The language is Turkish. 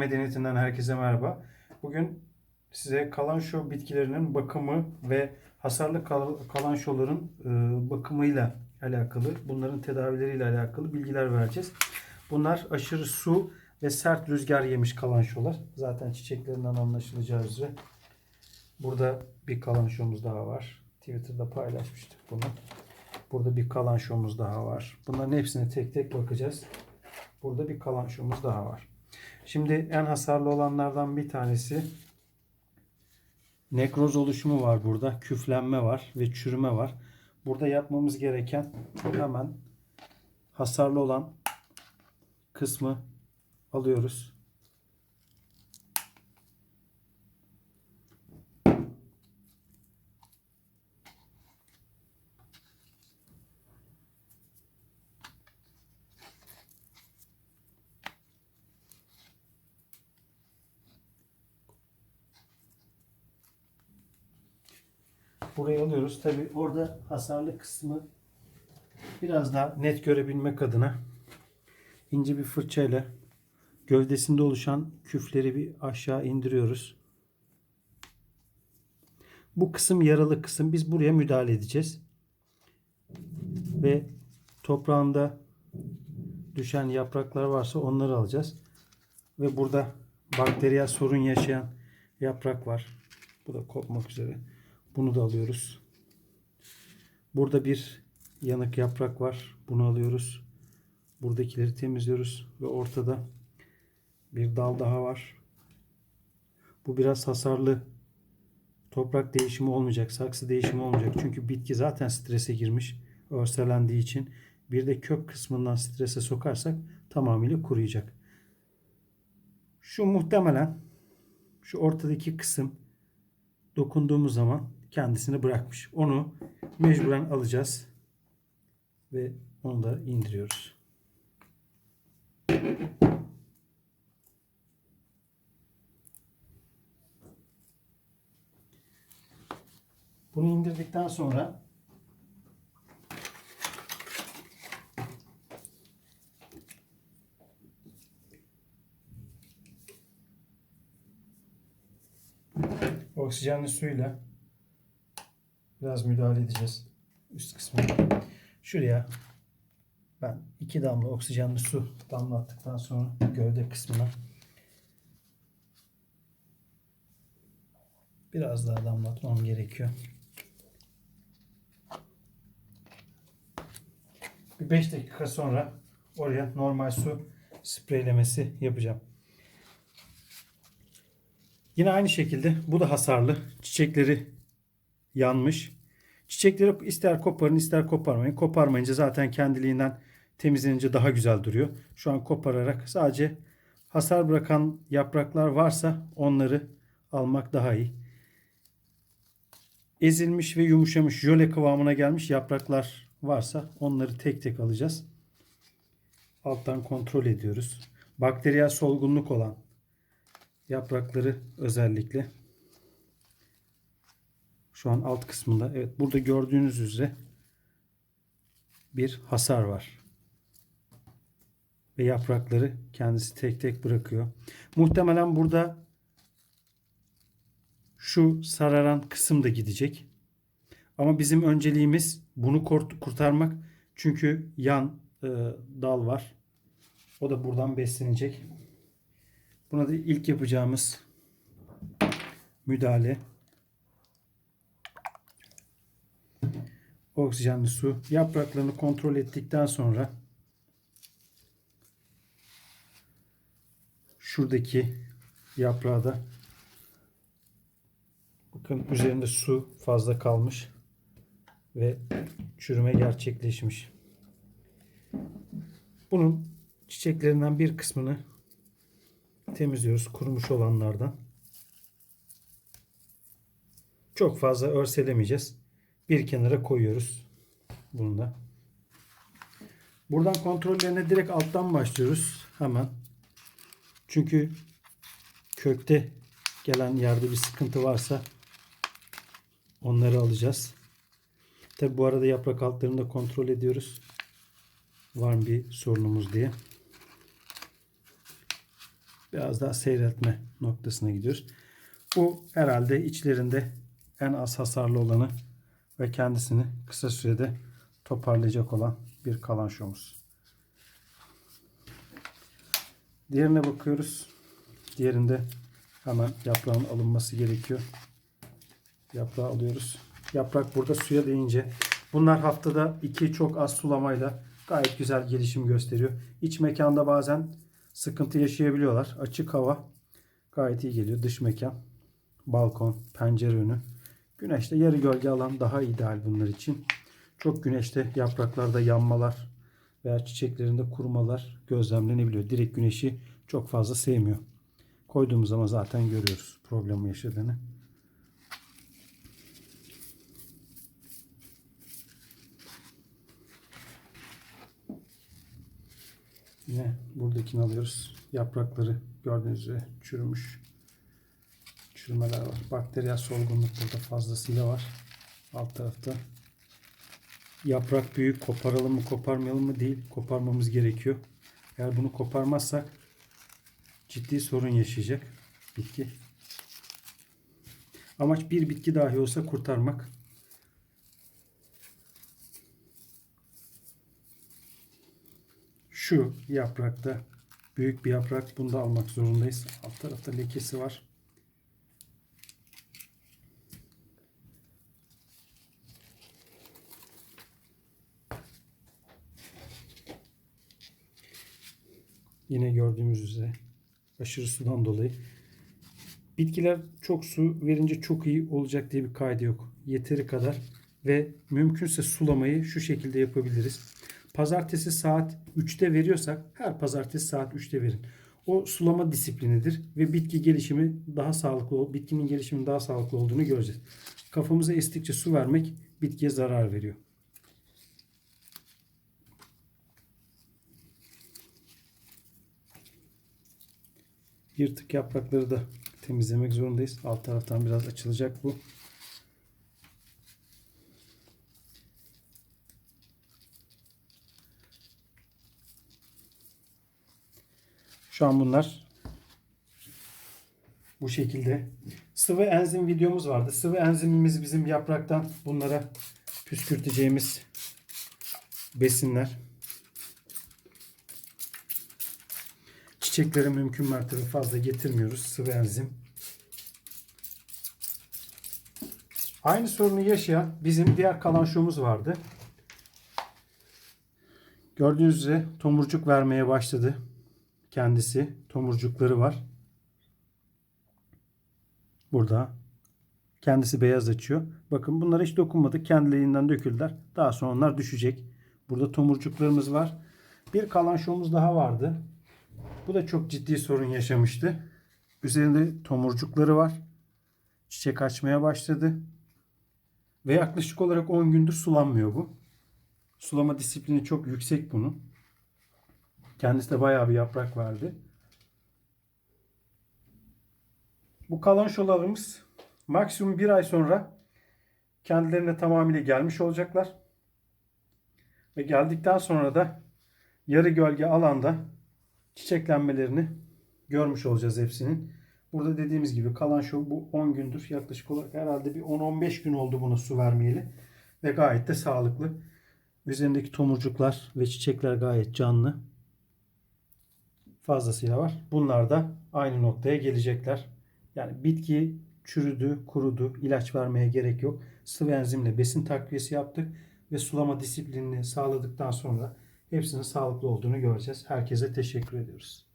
Medeniyeti'nden herkese merhaba. Bugün size kalanço bitkilerinin bakımı ve hasarlı kal- kalançoların e, bakımıyla alakalı, bunların tedavileriyle alakalı bilgiler vereceğiz. Bunlar aşırı su ve sert rüzgar yemiş kalançolar. Zaten çiçeklerinden anlaşılacağı üzere. Burada bir kalançomuz daha var. Twitter'da paylaşmıştık bunu. Burada bir kalançomuz daha var. Bunların hepsine tek tek bakacağız. Burada bir kalançomuz daha var. Şimdi en hasarlı olanlardan bir tanesi nekroz oluşumu var burada. Küflenme var ve çürüme var. Burada yapmamız gereken hemen hasarlı olan kısmı alıyoruz. Burayı alıyoruz. Tabi orada hasarlı kısmı biraz daha net görebilmek adına ince bir fırçayla gövdesinde oluşan küfleri bir aşağı indiriyoruz. Bu kısım yaralı kısım. Biz buraya müdahale edeceğiz. Ve toprağında düşen yapraklar varsa onları alacağız. Ve burada bakteriyel sorun yaşayan yaprak var. Bu da kopmak üzere. Bunu da alıyoruz. Burada bir yanık yaprak var. Bunu alıyoruz. Buradakileri temizliyoruz ve ortada bir dal daha var. Bu biraz hasarlı. Toprak değişimi olmayacak, saksı değişimi olmayacak. Çünkü bitki zaten strese girmiş, örselendiği için. Bir de kök kısmından strese sokarsak tamamıyla kuruyacak. Şu muhtemelen şu ortadaki kısım dokunduğumuz zaman kendisini bırakmış. Onu mecburen alacağız ve onu da indiriyoruz. Bunu indirdikten sonra oksijenli suyla biraz müdahale edeceğiz üst kısmına. Şuraya ben iki damla oksijenli su damlattıktan sonra gövde kısmına biraz daha damlatmam gerekiyor. Bir 5 dakika sonra oraya normal su spreylemesi yapacağım. Yine aynı şekilde bu da hasarlı. Çiçekleri yanmış. Çiçekleri ister koparın ister koparmayın. Koparmayınca zaten kendiliğinden temizlenince daha güzel duruyor. Şu an kopararak sadece hasar bırakan yapraklar varsa onları almak daha iyi. Ezilmiş ve yumuşamış jöle kıvamına gelmiş yapraklar varsa onları tek tek alacağız. Alttan kontrol ediyoruz. Bakteriyel solgunluk olan yaprakları özellikle şu an alt kısmında evet burada gördüğünüz üzere bir hasar var. Ve yaprakları kendisi tek tek bırakıyor. Muhtemelen burada şu sararan kısım da gidecek. Ama bizim önceliğimiz bunu kurt- kurtarmak. Çünkü yan e, dal var. O da buradan beslenecek. Buna da ilk yapacağımız müdahale. Oksijenli su. Yapraklarını kontrol ettikten sonra şuradaki yaprağı da bakın üzerinde su fazla kalmış ve çürüme gerçekleşmiş. Bunun çiçeklerinden bir kısmını temizliyoruz kurumuş olanlardan. Çok fazla örselemeyeceğiz. Bir kenara koyuyoruz. Bunu da. Buradan kontrollerine direkt alttan başlıyoruz. Hemen. Çünkü kökte gelen yerde bir sıkıntı varsa onları alacağız. Tabi bu arada yaprak altlarını da kontrol ediyoruz. Var mı bir sorunumuz diye. Biraz daha seyreltme noktasına gidiyoruz. Bu herhalde içlerinde en az hasarlı olanı ve kendisini kısa sürede toparlayacak olan bir kalanşomuz. Diğerine bakıyoruz. Diğerinde hemen yaprağın alınması gerekiyor. Yaprağı alıyoruz. Yaprak burada suya değince bunlar haftada iki çok az sulamayla gayet güzel gelişim gösteriyor. İç mekanda bazen sıkıntı yaşayabiliyorlar. Açık hava gayet iyi geliyor. Dış mekan, balkon, pencere önü. Güneşte yarı gölge alan daha ideal bunlar için. Çok güneşte yapraklarda yanmalar veya çiçeklerinde kurumalar gözlemlenebiliyor. Direkt güneşi çok fazla sevmiyor. Koyduğumuz zaman zaten görüyoruz problemi yaşadığını. Yine buradakini alıyoruz. Yaprakları gördüğünüz üzere çürümüş. Çürümeler var. Bakteriyel solgunluk burada fazlasıyla var. Alt tarafta. Yaprak büyük. Koparalım mı koparmayalım mı değil. Koparmamız gerekiyor. Eğer bunu koparmazsak ciddi sorun yaşayacak bitki. Amaç bir bitki dahi olsa kurtarmak. Şu yaprakta büyük bir yaprak bunu da almak zorundayız. Alt tarafta lekesi var. Yine gördüğümüz üzere aşırı sudan dolayı bitkiler çok su verince çok iyi olacak diye bir kaydı yok. Yeteri kadar ve mümkünse sulamayı şu şekilde yapabiliriz. Pazartesi saat 3'te veriyorsak her pazartesi saat 3'te verin. O sulama disiplinidir ve bitki gelişimi daha sağlıklı bitkinin gelişiminin daha sağlıklı olduğunu göreceğiz. Kafamıza estikçe su vermek bitkiye zarar veriyor. Yırtık yaprakları da temizlemek zorundayız. Alt taraftan biraz açılacak bu. Şu an bunlar bu şekilde. Sıvı enzim videomuz vardı. Sıvı enzimimiz bizim yapraktan bunlara püskürteceğimiz besinler. Çiçeklere mümkün mertebe fazla getirmiyoruz. Sıvı enzim. Aynı sorunu yaşayan bizim diğer kalanşomuz vardı. Gördüğünüz üzere tomurcuk vermeye başladı. Kendisi tomurcukları var. Burada. Kendisi beyaz açıyor. Bakın bunlara hiç dokunmadık. Kendiliğinden döküldüler. Daha sonra onlar düşecek. Burada tomurcuklarımız var. Bir kalanşomuz daha vardı. Bu da çok ciddi sorun yaşamıştı. Üzerinde tomurcukları var. Çiçek açmaya başladı. Ve yaklaşık olarak 10 gündür sulanmıyor bu. Sulama disiplini çok yüksek bunun. Kendisi de bayağı bir yaprak verdi. Bu kalan şolarımız maksimum bir ay sonra kendilerine tamamıyla gelmiş olacaklar. Ve geldikten sonra da yarı gölge alanda çiçeklenmelerini görmüş olacağız hepsinin. Burada dediğimiz gibi kalan şu bu 10 gündür yaklaşık olarak herhalde bir 10-15 gün oldu buna su vermeyeli. Ve gayet de sağlıklı. Üzerindeki tomurcuklar ve çiçekler gayet canlı. Fazlasıyla var. Bunlar da aynı noktaya gelecekler. Yani bitki çürüdü, kurudu, ilaç vermeye gerek yok. Sıvı enzimle besin takviyesi yaptık ve sulama disiplinini sağladıktan sonra hepsinin sağlıklı olduğunu göreceğiz. Herkese teşekkür ediyoruz.